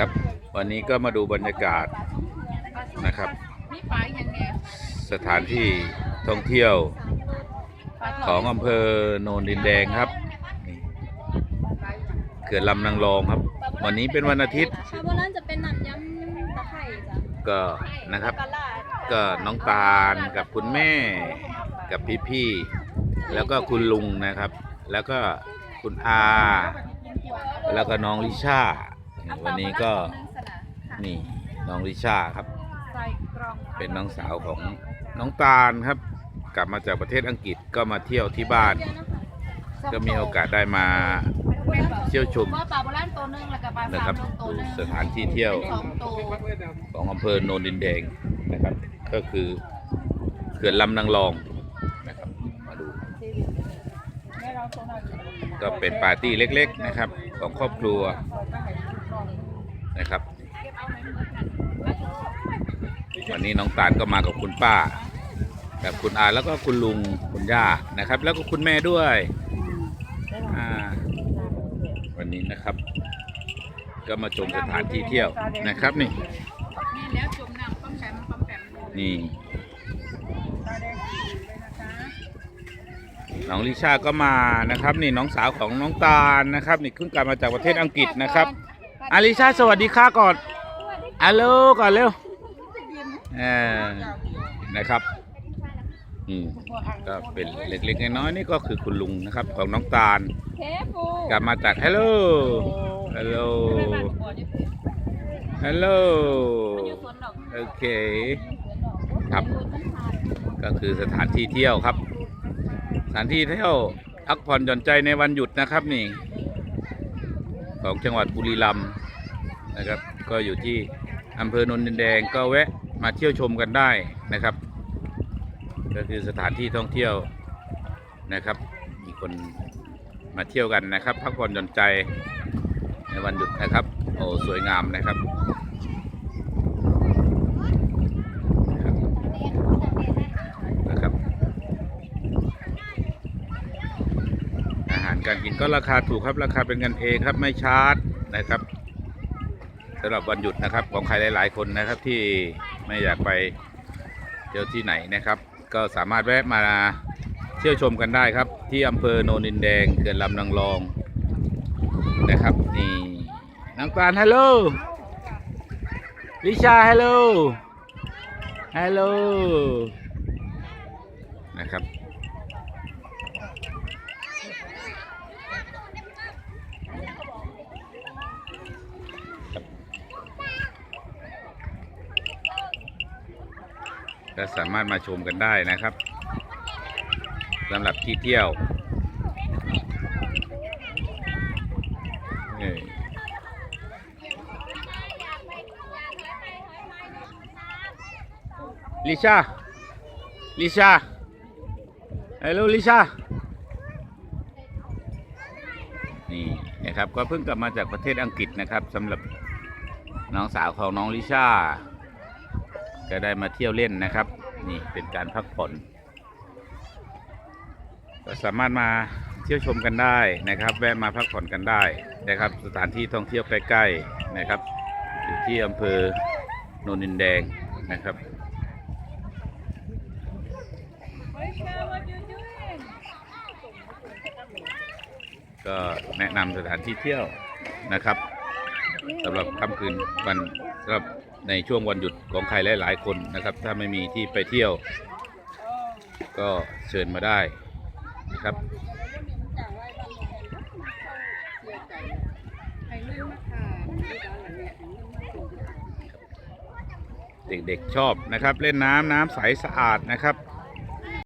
ครับ วันนี้ก็มาดูบรรยากาศนะครับ สถานที่ท่องเที่ยวของอำเภอโนนดินแดงครับนี่เขื่อนลำนางรองครับ วันนี้เป็นวันอาทิตย์ชาโบราณจะเป็นน้ำยำก็นะครับ ก็น้องตาลกับคุณแม่กับพี่ๆแล้วก็คุณลุงนะครับ แล้วก็คุณอา แล้วก็น้องลิชา วันนี้ก็นี่น้องลิชาครับใส่กรองเป็นน้องสาวของน้องตาลครับ กลับมาจากประเทศอังกฤษก็มาเที่ยวที่บ้าน ก็มีโอกาสได้มาเที่ยวชมว่าปลาโบราณตัวหนึงแล้วก็ปลานะสาครัมบตัวหนึงสถานที่เที่ยวสองตัวของอำเภอโนนดินแดงนะครับ ก็คือเขื่อนลำนางรองนะครับมาดู ก็เป็นปาร์ตี้เล็ก ๆนะครับ ของครอบครัว นะครับ วันนี้น้องตาลก็มากับคุณป้ากับคุณอาแล้วก็คุณลุงคุณย่านะครับ แล้วก็คุณแม่ด้วยวันนี้นะครับ ก็มาชมสถานที่เที่ยวนะครับนี่นี่แล้วจุ่มน้ำปั๊มแปมปั๊มแปมนี่น้องลิชาก็มานะครับ นี่น้องสาวของน้องตาลนะครับ นี่เพิ่งกลับมาจากประเทศอังกฤษนะครับ อาลิชาสวัสดีค่ะก่อนฮัลโหลก่อนเร็วเออนะครับอืมก็เป็นเล็กๆน้อยๆนี่ก็คือคุณลุงนะครับ ของน้องตาลเคฟูกลับมาจากฮัลโหลฮัลโหลฮัลโหลโอเคครับ ก็คือสถานที่เที่ยวครับ สถานที่เที่ยวพักผ่อนหย่อนใจในวันหยุดนะครับนี่ ของจังหวัดบุรีรัมย์นะครับ ก็อยู่ที่อำเภอโนนทินแดงก็แวะมาเที่ยวชมกันได้นะครับ ก็คือสถานที่ท่องเที่ยวนะครับ มีคนมาเที่ยวกันนะครับ พักผ่อนหย่อนใจในวันหยุดนะครับ โอ้สวยงามนะครับ อาหาร ก็ราคาถูกครับ ราคาเป็นกันเองครับไม่ชาร์จนะครับสำหรับวันหยุดนะครับ ของใครหลาย ๆ คนนะครับที่ไม่อยากไปเที่ยวที่ไหนนะครับ ก็สามารถแวะมาเที่ยวชมกันได้ครับ ที่อำเภอโนนินแดงเขื่อนลำนางรองนะครับนี่น้องตาลฮัลโหลลิชาฮัลโหลฮัลโหลนะครับ ก็สามารถมาชมกันได้นะครับสำหรับที่เที่ยวลิชา ลิชา ฮัลโหลลิชา นี่นะครับ ก็เพิ่งกลับมาจากประเทศอังกฤษนะครับสำหรับน้องสาวของน้องลิชา ก็ได้มาเที่ยวเล่นนะครับ นี่เป็นการพักผ่อนก็สามารถมาเที่ยวชมกันได้นะครับ แวะมาพักผ่อนกันได้นะครับ สถานที่ท่องเที่ยวใกล้ๆนะครับอยู่ที่อำเภอโนนินแดงนะครับก็แนะนำสถานที่เที่ยวนะครับสำหรับค่ำคืนวันสำหรับ ในช่วงวันหยุดของใครหลาย ๆ คนนะครับ ถ้าไม่มีที่ไปเที่ยว ก็เชิญมาได้นะครับเด็กๆชอบนะครับ เล่นน้ำน้ำใสสะอาดนะครับ